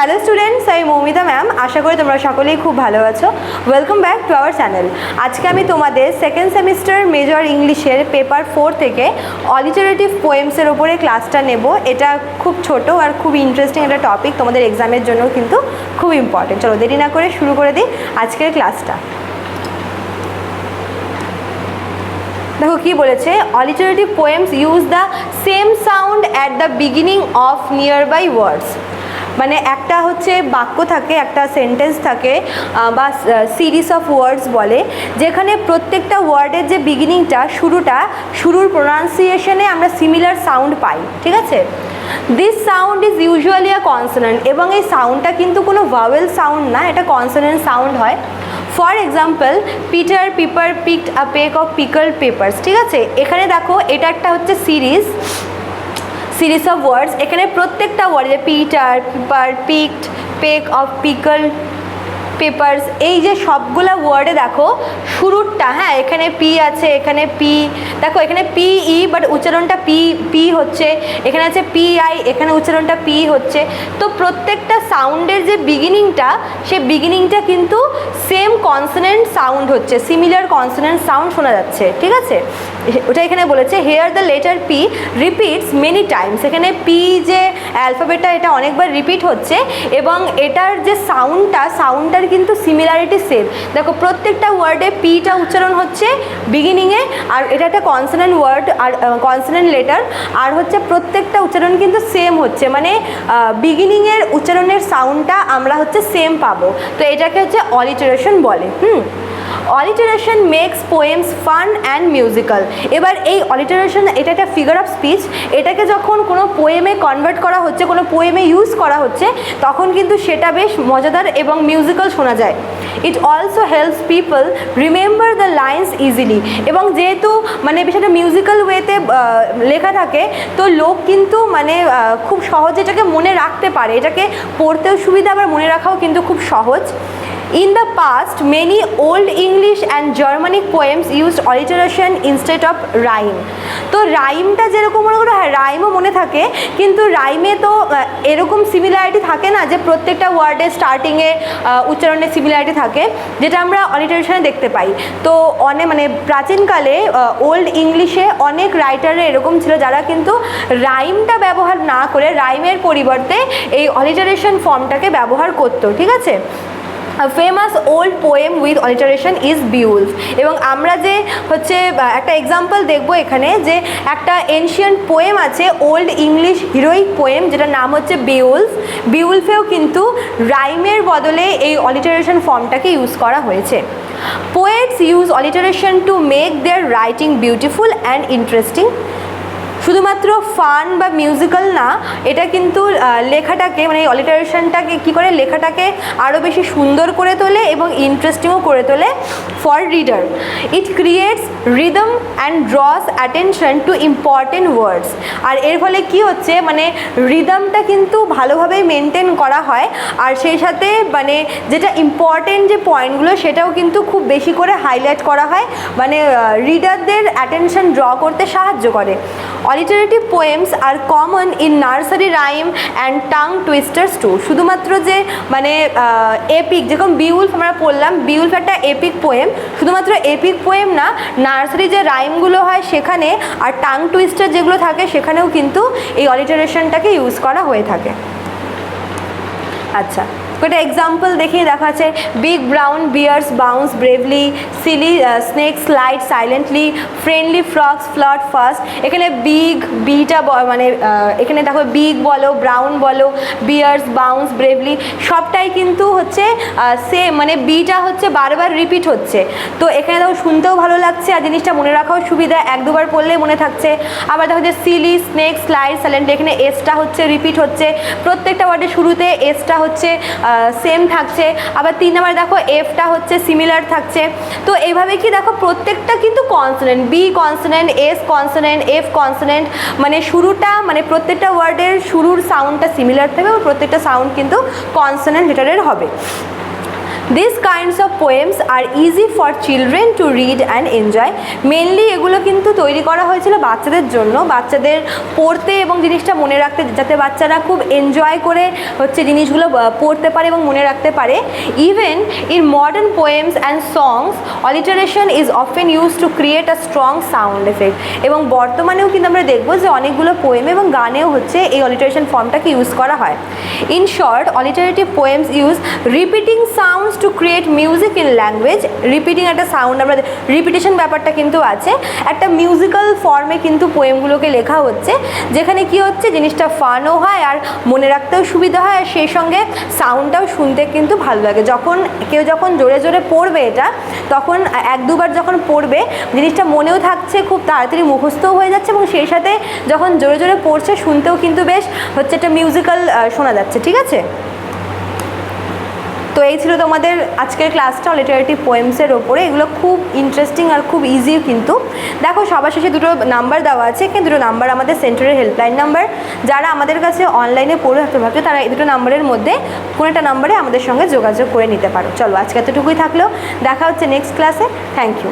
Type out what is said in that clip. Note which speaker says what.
Speaker 1: Hello students আমি Moumita ma'am আশা করি তোমরা সকলেই খুব ভালো আছো। Welcome back to our channel আজকে আমি তোমাদের সেকেন্ড সেমিস্টার মেজর ইংলিশের পেপার ফোর থেকে অলিটারেটিভ পোয়েমসের ওপরে ক্লাসটা নেব। এটা খুব ছোট আর খুব ইন্টারেস্টিং একটা টপিক তোমাদের এক্সামের জন্য কিন্তু খুব ইম্পর্টেন্ট চলো দেরি না করে শুরু করে দিই আজকের ক্লাসটা দেখো কি বলেছে? Alliterative poems use the same sound at the beginning of nearby words মানে একটা হচ্ছে বাক্য থাকে, একটা সেন্টেন্স থাকে বা সিরিজ অফ ওয়ার্ডস বলে, যেখানে প্রত্যেকটা ওয়ার্ডের যে বিগিনিংটা শুরুটা, শুরুর প্রোনাউন্সিয়েশনে আমরা সিমিলার সাউন্ড পাই, ঠিক আছে? This sound is usually a consonant এবং এই সাউন্ডটা কিন্তু কোনো ভাওয়েল সাউন্ড না, এটা কনসোনেন্ট সাউন্ড হয়। For example Peter Piper picked a peck of pickle papers ঠিক আছে? এখানে দেখো, এটা একটা হচ্ছে সিরিজ সিরিজ অফ ওয়ার্ডস এখানে প্রত্যেকটা ওয়ার্ডে Peter piper picked peck of pickle peppers এই যে সবগুলা ওয়ার্ডে দেখো, শুরুরটা হ্যাঁ এখানে পি আছে, এখানে পি দেখো, এখানে পি ই বাট উচ্চারণটা পি পি হচ্ছে, এখানে আছে পি আই এখানে উচ্চারণটা পি হচ্ছে। তো প্রত্যেকটা সাউন্ডের যে বিগিনিংটা সে বিগিনিংটা কিন্তু সেম কনসোনেন্ট সাউন্ড হচ্ছে সিমিলার কনসোনেন্ট সাউন্ড শোনা যাচ্ছে, ঠিক আছে? ওটা এখানে বলেছে here the letter P repeats many times এখানে পি যে অ্যালফাবেটটা এটা অনেকবার রিপিট হচ্ছে, এবং এটার যে সাউন্ডটা সাউন্ডটার কিন্তু সিমিলারিটি সেম দেখো, প্রত্যেকটা ওয়ার্ডে পিটা উচ্চারণ হচ্ছে বিগিনিংয়ে আর এটা একটা কনসোনেন্ট ওয়ার্ড আর কনসোনেন্ট লেটার আর হচ্ছে প্রত্যেকটা উচ্চারণ কিন্তু সেম হচ্ছে। মানে বিগিনিংয়ের উচ্চারণের সাউন্ডটা আমরা হচ্ছে সেম পাবো। তো এটাকে হচ্ছে অলিটারেশন বলে। হুম? Alliteration makes poems fun and musical এবার এই অলিটারেশন এটা একটা ফিগার অফ স্পিচ এটাকে যখন কোনো পোয়েমে কনভার্ট করা হচ্ছে, কোনো পোয়েমে ইউজ করা হচ্ছে, তখন কিন্তু সেটা বেশ মজাদার এবং মিউজিক্যাল শোনা যায়। It also helps people remember the lines easily এবং যেহেতু মানে বিষয়টা মিউজিক্যাল ওয়েতে লেখা থাকে, তো লোক কিন্তু মানে খুব সহজে এটাকে মনে রাখতে পারে। এটাকে পড়তেও সুবিধা, আবার মনে রাখাও কিন্তু খুব সহজ। In the past, many Old English and Germanic poems used alliteration instead of rhyme. তো রাইমটা যেরকম মনে করো হ্যাঁ রাইমও মনে থাকে কিন্তু রাইমে তো এরকম সিমিলারিটি থাকে না যে প্রত্যেকটা ওয়ার্ডের স্টার্টিংয়ে উচ্চারণের সিমিলারিটি থাকে যেটা আমরা অলিটারেশনে দেখতে পাই তো অনেক মানে প্রাচীনকালে ওল্ড ইংলিশে অনেক রাইটারে এরকম ছিল যারা কিন্তু রাইমটা ব্যবহার না করে রাইমের পরিবর্তে এই অলিটারেশন ফর্মটাকে ব্যবহার করতো ঠিক আছে famous old poem with alliteration is Beowulf এবং আমরা যে হচ্ছে একটা এক্সাম্পল দেখব এখানে যে একটা এনশিয়ান্ট পোয়েম আছে ওল্ড ইংলিশ হিরোইক পোয়েম যেটার নাম হচ্ছে বিউলফ বিউলফেও কিন্তু রাইমের বদলে এই অলিটারেশন ফর্মটাকে ইউজ করা হয়েছে। Poets use alliteration to make their writing beautiful and interesting শুধুমাত্র ফান বা মিউজিক্যাল না, এটা কিন্তু লেখাটাকে মানে অলিটারেশনটাকে কী করে, লেখাটাকে আরও বেশি সুন্দর করে তোলে এবং ইন্টারেস্টিংও করে তোলে for reader it creates rhythm and draws attention to important words আর এর ফলে কি হচ্ছে মানে রিদমটা কিন্তু ভালোভাবেই মেনটেন করা হয়, আর সেই সাথে মানে যেটা ইম্পর্টেন্ট যে পয়েন্টগুলো সেটাও কিন্তু খুব বেশি করে হাইলাইট করা হয় মানে রিডারদের অ্যাটেনশন ড্র করতে সাহায্য করে। Alliterative poems are common in nursery rhyme and tongue twisters too শুধুমাত্র যে মানে এপিক যেরকম বিউলফ আমরা পড়লাম বিউলফ একটা এপিক পোয়েম শুধুমাত্র এপিক পোয়েম না নার্সারি যে রাইমগুলো হয় সেখানে আর টাং টুইস্টার যেগুলো থাকে, সেখানেও কিন্তু এই অলিটারেশনটাকে ইউজ করা হয়ে থাকে। আচ্ছা। একটা এক্সাম্পল দেখিয়ে দেখা যাচ্ছে big brown bears bounce bravely silly snake slide silently friendly frogs float first এখানে বিগ বিটা মানে এখানে দেখো বিগ বলো ব্রাউন বলো বিয়ার্স বাউন্স ব্রেভলি সবটাই কিন্তু হচ্ছে সেম মানে বিটা হচ্ছে, বারবার রিপিট হচ্ছে। তো এখানে দেখো শুনতেও ভালো লাগছে আর জিনিসটা মনে রাখাও সুবিধা, এক দুবার পড়লে মনে থাকছে। আবার দেখো যে সিলি স্নেক স্লাইড সাইলেন্ট এখানে এসটা হচ্ছে রিপিট হচ্ছে। প্রত্যেকটা ওয়ার্ডের শুরুতে এসটা হচ্ছে সেম থাকছে। আবার তিন নাম্বার দেখো এফটা হচ্ছে সিমিলার থাকছে। তো এইভাবে কি দেখো, প্রত্যেকটা কিন্তু consonant B consonant S consonant F consonant মানে শুরুটা মানে প্রত্যেকটা ওয়ার্ডের শুরুর সাউন্ডটা সিমিলার থাকবে এবং প্রত্যেকটা সাউন্ড কিন্তু কনসোনেন্ট লেটারের হবে। This kinds of poems are easy for children to read and enjoy mainly এগুলো কিন্তু তৈরি করা হয়েছিল বাচ্চাদের জন্য। বাচ্চাদের পড়তে এবং জিনিসটা মনে রাখতে, যাতে বাচ্চারা খুব এনজয় করে হচ্ছে জিনিসগুলো পড়তে পারে এবং মনে রাখতে পারে। Even in modern poems and songs alliteration is often use to create a strong sound effect এবং বর্তমানেও কিন্তু আমরা দেখব যে অনেকগুলো পোয়েম এবং গানেও হচ্ছে এই অলিটারেশন ফর্মটাকে ইউজ করা হয়। In short alliterative poems use repeating sounds to create music in language repeating একটা সাউন্ড আমরা রিপিটেশন ব্যাপারটা কিন্তু আছে। একটা মিউজিক্যাল ফর্মে কিন্তু পোয়েমগুলোকে লেখা হচ্ছে, যেখানে কি হচ্ছে? জিনিসটা ফানও হয় আর মনে রাখতেও সুবিধা হয়, আর সেই সঙ্গে সাউন্ডটাও শুনতে কিন্তু ভালো লাগে। যখন কেউ যখন জোরে জোরে পড়বে এটা, তখন এক দুবার যখন পড়বে, জিনিসটা মনেও থাকছে, খুব তাড়াতাড়ি মুখস্থও হয়ে যাচ্ছে এবং সেই সাথে যখন জোরে জোরে পড়ছে, শুনতেও কিন্তু বেশ হচ্ছে একটা মিউজিক্যাল শোনা যাচ্ছে, ঠিক আছে? তো এই ছিল তোমাদের আজকের ক্লাসটা লিটারেটিভ পোয়েমসের ওপরে। এগুলো খুব ইন্টারেস্টিং আর খুব ইজি কিন্তু। দেখো, সবার শেষে দুটো নাম্বার দেওয়া আছে, কিন্তু দুটো নাম্বার আমাদের সেন্টারের হেল্পলাইন নাম্বার যারা আমাদের কাছে অনলাইনে পড়ে থাকতে ভাবছে, তারা এই দুটো নাম্বারের মধ্যে কোনো একটা নাম্বারে আমাদের সঙ্গে যোগাযোগ করে নিতে পারো। চলো, আজকে এতটুকুই থাকল। দেখা হচ্ছে নেক্সট ক্লাসে থ্যাংক ইউ